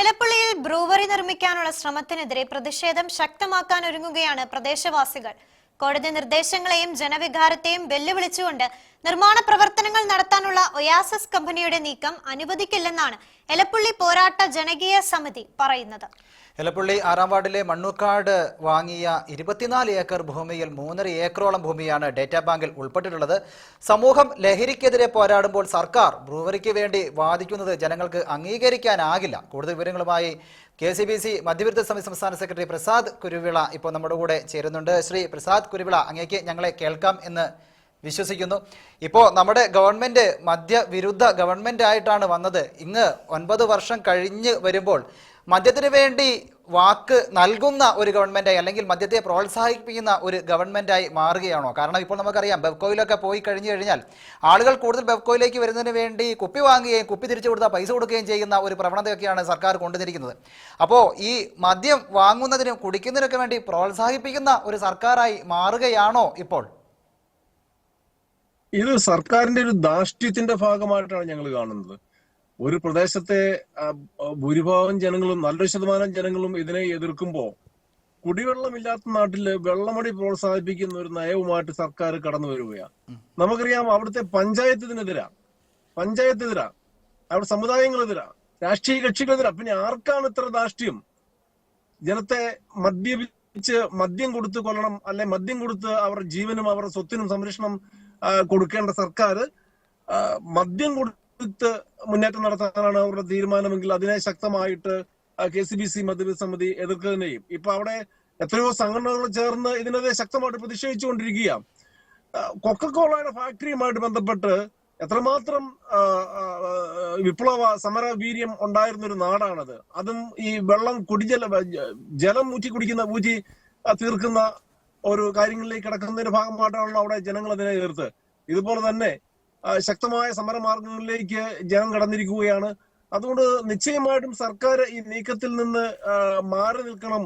എലപ്പള്ളിയിൽ brewery നിർമ്മിക്കാനുള്ള ശ്രമത്തിനെതിരെ പ്രതിഷേധം ശക്തമാക്കാൻ ഒരുങ്ങുകയാണ് പ്രദേശവാസികൾ. കോടതി നിർദ്ദേശങ്ങളെയും ജനവികാരത്തെയും വെല്ലുവിളിച്ചുകൊണ്ട് നിർമ്മാണ പ്രവർത്തനങ്ങൾ നടത്താനുള്ള ഒയാസസ് കമ്പനിയുടെ നീക്കം അനുവദിക്കില്ലെന്നാണ് എലപ്പള്ളി പോരാട്ട ജനകീയ സമിതി പറയുന്നത്. എലപ്പള്ളി ആറാം വാർഡിലെ മണ്ണൂക്കാട് വാങ്ങിയ ഇരുപത്തിനാല് ഏക്കർ ഭൂമിയിൽ മൂന്നര ഏക്കറോളം ഭൂമിയാണ് ഡേറ്റാ ബാങ്കിൽ ഉൾപ്പെട്ടിട്ടുള്ളത്. സമൂഹം ലഹരിക്കെതിരെ പോരാടുമ്പോൾ സർക്കാർ ബ്രൂവറിക്ക് വേണ്ടി വാദിക്കുന്നത് ജനങ്ങൾക്ക് അംഗീകരിക്കാനാകില്ല. കൂടുതൽ വിവരങ്ങളുമായി കെ സി ബി സി മധ്യവിരുദ്ധ സമിതി സംസ്ഥാന സെക്രട്ടറി പ്രസാദ് കുരുവിള ഇപ്പോൾ നമ്മുടെ കൂടെ ചേരുന്നുണ്ട്. ശ്രീ പ്രസാദ് കുരുവിള അങ്ങേക്ക് ഞങ്ങളെ കേൾക്കാം എന്ന് വിശ്വസിക്കുന്നു. ഇപ്പോൾ നമ്മുടെ ഗവൺമെന്റ് മദ്യവിരുദ്ധ ഗവൺമെന്റ് ആയിട്ടാണ് വന്നത്. ഇങ്ങ് ഒൻപത് വർഷം കഴിഞ്ഞ് വരുമ്പോൾ മദ്യത്തിന് വേണ്ടി വാക്ക് നൽകുന്ന ഒരു ഗവൺമെന്റായി അല്ലെങ്കിൽ മദ്യത്തെ പ്രോത്സാഹിപ്പിക്കുന്ന ഒരു ഗവൺമെന്റായി മാറുകയാണോ? കാരണം ഇപ്പോൾ നമുക്കറിയാം ബെബ്കോയിലൊക്കെ പോയി കഴിഞ്ഞു കഴിഞ്ഞാൽ ആളുകൾ കൂടുതൽ ബെബ്കോയിലേക്ക് വരുന്നതിന് വേണ്ടി കുപ്പി വാങ്ങുകയും കുപ്പി തിരിച്ചു കൊടുത്താൽ പൈസ കൊടുക്കുകയും ചെയ്യുന്ന ഒരു പ്രവണതയൊക്കെയാണ് സർക്കാർ കൊണ്ടുവന്നിരിക്കുന്നത്. അപ്പോൾ ഈ മദ്യം വാങ്ങുന്നതിനും കുടിക്കുന്നതിനൊക്കെ വേണ്ടി പ്രോത്സാഹിപ്പിക്കുന്ന ഒരു സർക്കാരായി മാറുകയാണോ ഇപ്പോൾ? ഇത് സർക്കാരിന്റെ ഒരു ധാർഷ്ട്യത്തിന്റെ ഭാഗമായിട്ടാണ് ഞങ്ങൾ കാണുന്നത്. ഒരു പ്രദേശത്തെ ഭൂരിഭാഗം ജനങ്ങളും നല്ലൊരു ശതമാനം ജനങ്ങളും ഇതിനെ എതിർക്കുമ്പോൾ കുടിവെള്ളമില്ലാത്ത നാട്ടിൽ വെള്ളമടി പ്രോത്സാഹിപ്പിക്കുന്ന ഒരു നയവുമായിട്ട് സർക്കാർ കടന്നു വരികയാണ്. നമുക്കറിയാം അവിടുത്തെ പഞ്ചായത്തിനെതിരാ. പഞ്ചായത്തെതിരാ അവിടെ സമുദായങ്ങളെതിരാ. രാഷ്ട്രീയ കക്ഷികളെതിരാ. പിന്നെ ആർക്കാണ് ഇത്ര ധാർഷ്ട്യം ജനത്തെ മദ്യപിച്ച് മദ്യം കൊടുത്ത് കൊല്ലണം അല്ലെ മദ്യം കൊടുത്ത് അവരുടെ ജീവനും അവരുടെ സ്വത്തിനും സംരക്ഷണം കൊടുക്കേണ്ട സർക്കാർ മദ്യം കൊടുത്ത് മുന്നേറ്റം നടത്താനാണ് അവരുടെ തീരുമാനമെങ്കിൽ അതിനെ ശക്തമായിട്ട് കെ സി ബി സി മദ്യപ സമിതി ഇപ്പൊ അവിടെ എത്രയോ സംഘടനകൾ ചേർന്ന് ഇതിനെതിരെ ശക്തമായിട്ട് പ്രതിഷേധിച്ചുകൊണ്ടിരിക്കുകയാണ് കൊക്കക്കോളയുടെ ഫാക്ടറിയുമായിട്ട് ബന്ധപ്പെട്ട് എത്രമാത്രം വിപ്ലവ സമര വീര്യം ഉണ്ടായിരുന്ന ഒരു നാടാണത്. അതും ഈ വെള്ളം കുടിജല ജലം ഊറ്റി കുടിക്കുന്ന ഊറ്റി തീർക്കുന്ന ഒരു കാര്യങ്ങളിലേക്ക് കിടക്കുന്നതിന്റെ ഭാഗമായിട്ടാണല്ലോ അവിടെ ജനങ്ങൾ അതിനെ എതിർത്ത്. ഇതുപോലെ തന്നെ ശക്തമായ സമരമാർഗങ്ങളിലേക്ക് ജനം കടന്നിരിക്കുകയാണ്. അതുകൊണ്ട് നിശ്ചയമായിട്ടും സർക്കാർ ഈ നീക്കത്തിൽ നിന്ന് മാറി നിൽക്കണം.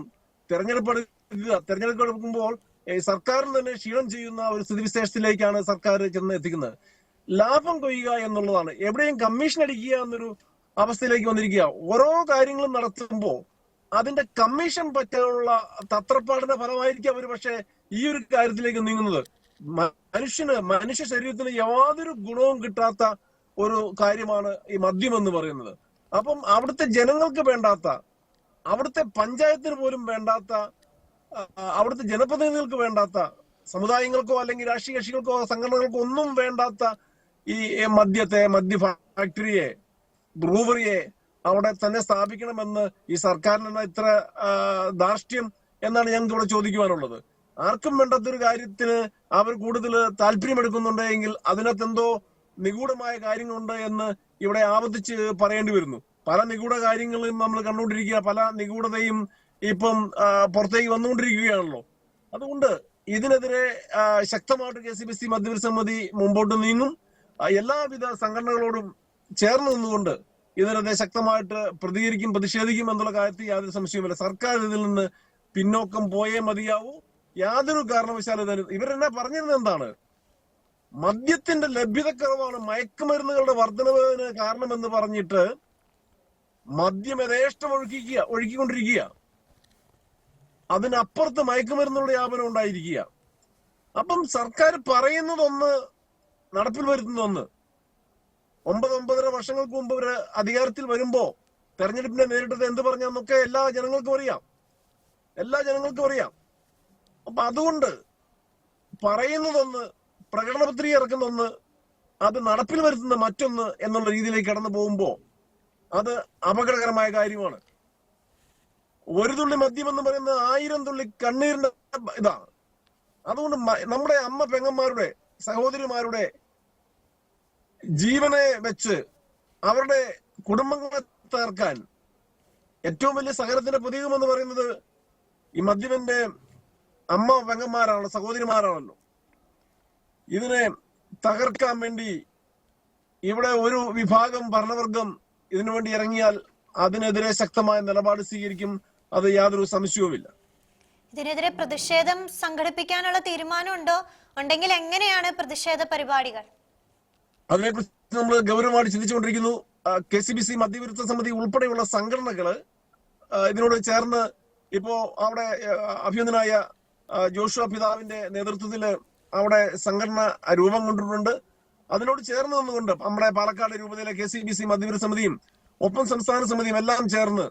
തെരഞ്ഞെടുപ്പ് എടുക്കുക തെരഞ്ഞെടുപ്പ് എടുക്കുമ്പോൾ ഈ സർക്കാരിന് തന്നെ ക്ഷീണം ചെയ്യുന്ന ഒരു സ്ഥിതിവിശേഷത്തിലേക്കാണ് സർക്കാർ ചെന്ന് എത്തിക്കുന്നത് ലാഭം കൊയ്യുക എന്നുള്ളതാണ്. എവിടെയും കമ്മീഷൻ അടിക്കുക എന്നൊരു അവസ്ഥയിലേക്ക് വന്നിരിക്കുക ഓരോ കാര്യങ്ങളും നടത്തുമ്പോൾ അതിന്റെ കമ്മീഷൻ പറ്റാനുള്ള തത്രപ്പാടിന്റെ ഫലമായിരിക്കും അവർ പക്ഷേ ഈ ഒരു കാര്യത്തിലേക്ക് നീങ്ങുന്നത്. മനുഷ്യന് മനുഷ്യ ശരീരത്തിന് യാതൊരു ഗുണവും കിട്ടാത്ത ഒരു കാര്യമാണ് ഈ മദ്യം എന്ന് പറയുന്നത്. അപ്പം അവിടുത്തെ ജനങ്ങൾക്ക് വേണ്ടാത്ത അവിടുത്തെ പഞ്ചായത്തിന് പോലും വേണ്ടാത്ത അവിടുത്തെ ജനപ്രതിനിധികൾക്ക് വേണ്ടാത്ത സമുദായങ്ങൾക്കോ അല്ലെങ്കിൽ രാഷ്ട്രീയ കക്ഷികൾക്കോ സംഘടനകൾക്കോ ഒന്നും വേണ്ടാത്ത ഈ മദ്യത്തെ മദ്യ ഫാക്ടറിയെ ബ്രൂവറിയെ അവിടെ തന്നെ സ്ഥാപിക്കണമെന്ന് ഈ സർക്കാരിന് ഇത്ര ധാർഷ്ട്യം എന്നാണ് ഞങ്ങൾക്ക് ഇവിടെ ചോദിക്കുവാനുള്ളത്. ആർക്കും വേണ്ടാത്തൊരു കാര്യത്തിന് അവർ കൂടുതൽ താല്പര്യമെടുക്കുന്നുണ്ടെങ്കിൽ അതിനകത്ത് എന്തോ നിഗൂഢമായ കാര്യങ്ങളുണ്ട് എന്ന് ഇവിടെ ആവർത്തിച്ച് പറയേണ്ടി വരുന്നു. പല നിഗൂഢ കാര്യങ്ങളും നമ്മൾ കണ്ടുകൊണ്ടിരിക്കുക പല നിഗൂഢതയും ഇപ്പം പുറത്തേക്ക് വന്നുകൊണ്ടിരിക്കുകയാണല്ലോ. അതുകൊണ്ട് ഇതിനെതിരെ ശക്തമായിട്ട് കെ സി ബി സി മധ്യവർ സമിതി മുമ്പോട്ട് നീങ്ങും. എല്ലാവിധ സംഘടനകളോടും ചേർന്ന് നിന്നുകൊണ്ട് ഇതിനെതിരെ ശക്തമായിട്ട് പ്രതികരിക്കും പ്രതിഷേധിക്കും എന്നുള്ള കാര്യത്തിൽ യാതൊരു സംശയവുമില്ല. സർക്കാർ ഇതിൽ നിന്ന് പിന്നോക്കം പോയേ മതിയാവൂ. യാതൊരു കാരണവശാലും ഇവരെന്നെ പറഞ്ഞിരുന്നത് എന്താണ്? മദ്യത്തിന്റെ ലഭ്യതക്കുറവാണ് മയക്കുമരുന്നുകളുടെ വർധനവിന് കാരണമെന്ന് പറഞ്ഞിട്ട് മദ്യം യഥേഷ്ടം ഒഴുക്കിക്കുക ഒഴുക്കിക്കൊണ്ടിരിക്കുക. അതിനപ്പുറത്ത് മയക്കുമരുന്നുകളുടെ വ്യാപനം ഉണ്ടായിരിക്കുക. അപ്പം സർക്കാർ പറയുന്നതൊന്ന് നടപ്പിൽ വരുത്തുന്ന ഒന്ന് ഒമ്പത് ഒമ്പതര വർഷങ്ങൾക്ക് മുമ്പ് ഒരു അധികാരത്തിൽ വരുമ്പോ തെരഞ്ഞെടുപ്പിനെ നേരിട്ടത് എന്ത് പറഞ്ഞെന്നൊക്കെ എല്ലാ ജനങ്ങൾക്കും അറിയാം. എല്ലാ ജനങ്ങൾക്കും അറിയാം. അപ്പൊ അതുകൊണ്ട് പറയുന്നതൊന്ന് പ്രകടന പത്രിക ഇറക്കുന്ന ഒന്ന് അത് നടപ്പിൽ വരുത്തുന്ന മറ്റൊന്ന് എന്നുള്ള രീതിയിലേക്ക് കടന്നു പോകുമ്പോ അത് അപകടകരമായ കാര്യമാണ്. ഒരു തുള്ളി മദ്യം എന്ന് പറയുന്ന ആയിരം തുള്ളി കണ്ണീരിന്റെ ഇതാണ്. അതുകൊണ്ട് നമ്മുടെ അമ്മ പെങ്ങന്മാരുടെ സഹോദരിമാരുടെ ജീവനെ വെച്ച് അവരുടെ കുടുംബങ്ങളെ തകർക്കാൻ ഏറ്റവും വലിയ സഹനത്തിന്റെ പ്രതീകം എന്ന് പറയുന്നത് ഈ മദ്യപന്റെ അമ്മ പെങ്ങന്മാരാണല്ലോ സഹോദരിമാരാണല്ലോ. ഇതിനെ തകർക്കാൻ വേണ്ടി ഇവിടെ ഒരു വിഭാഗം ഭരണവർഗം ഇതിനു വേണ്ടി ഇറങ്ങിയാൽ അതിനെതിരെ ശക്തമായ നിലപാട് സ്വീകരിക്കും അത് യാതൊരു സംശയവുമില്ല. ഇതിനെതിരെ പ്രതിഷേധം സംഘടിപ്പിക്കാനുള്ള തീരുമാനമുണ്ടോ? ഉണ്ടെങ്കിൽ എങ്ങനെയാണ് പ്രതിഷേധ പരിപാടികൾ? അതിനെക്കുറിച്ച് നമ്മൾ ഗൗരവമായി ചിന്തിച്ചുകൊണ്ടിരിക്കുന്നു. കെ സി ബി സി മദ്യവിരുദ്ധ സമിതി ഉൾപ്പെടെയുള്ള സംഘടനകൾ ഇതിനോട് ചേർന്ന് ഇപ്പോ അവിടെ ആ, ജോഷു പിതാവിന്റെ നേതൃത്വത്തിൽ അവിടെ സംഘടന രൂപം കൊണ്ടിട്ടുണ്ട്. അതിനോട് ചേർന്ന് നിന്നുകൊണ്ട് നമ്മുടെ പാലക്കാട് രൂപതയിലെ കെ സി ബി സി മദ്യവിരുദ്ധ സമിതിയും ഒപ്പം സംസ്ഥാന സമിതിയും എല്ലാം ചേർന്ന്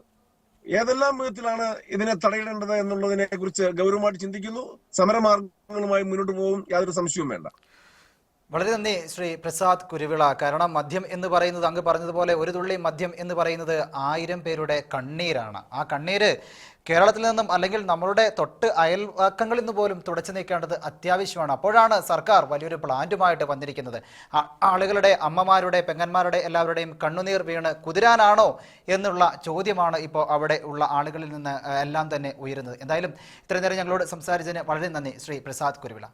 ഏതെല്ലാം വിധത്തിലാണ് ഇതിനെ തടയിടേണ്ടത് എന്നുള്ളതിനെ കുറിച്ച് ഗൗരവമായിട്ട് ചിന്തിക്കുന്നു. സമരമാർഗങ്ങളുമായി മുന്നോട്ട് പോകും. യാതൊരു സംശയവും വേണ്ട. വളരെ നന്ദി ശ്രീ പ്രസാദ് കുരുവിള. കാരണം മദ്യം എന്ന് പറയുന്നത് അങ്ങ് പറഞ്ഞതുപോലെ ഒരു തുള്ളി മദ്യം എന്ന് പറയുന്നത് ആയിരം പേരുടെ കണ്ണീരാണ്. ആ കണ്ണീര് കേരളത്തിൽ നിന്നും അല്ലെങ്കിൽ നമ്മളുടെ തൊട്ട് അയൽവാക്കങ്ങളിൽ നിന്ന് പോലും തുടച്ചു നീക്കേണ്ടത് അത്യാവശ്യമാണ്. അപ്പോഴാണ് സർക്കാർ വലിയൊരു പ്ലാന്റുമായിട്ട് വന്നിരിക്കുന്നത്. ആളുകളുടെ അമ്മമാരുടെ പെങ്ങന്മാരുടെ എല്ലാവരുടെയും കണ്ണുനീർ വീണ് കുതിരാനാണോ എന്നുള്ള ചോദ്യമാണ് ഇപ്പോൾ അവിടെ ഉള്ള ആളുകളിൽ നിന്ന് എല്ലാം തന്നെ ഉയരുന്നത്. എന്തായാലും ഇത്രയും നേരം ഞങ്ങളോട് സംസാരിച്ചതിന് വളരെ നന്ദി ശ്രീ പ്രസാദ് കുരുവിള.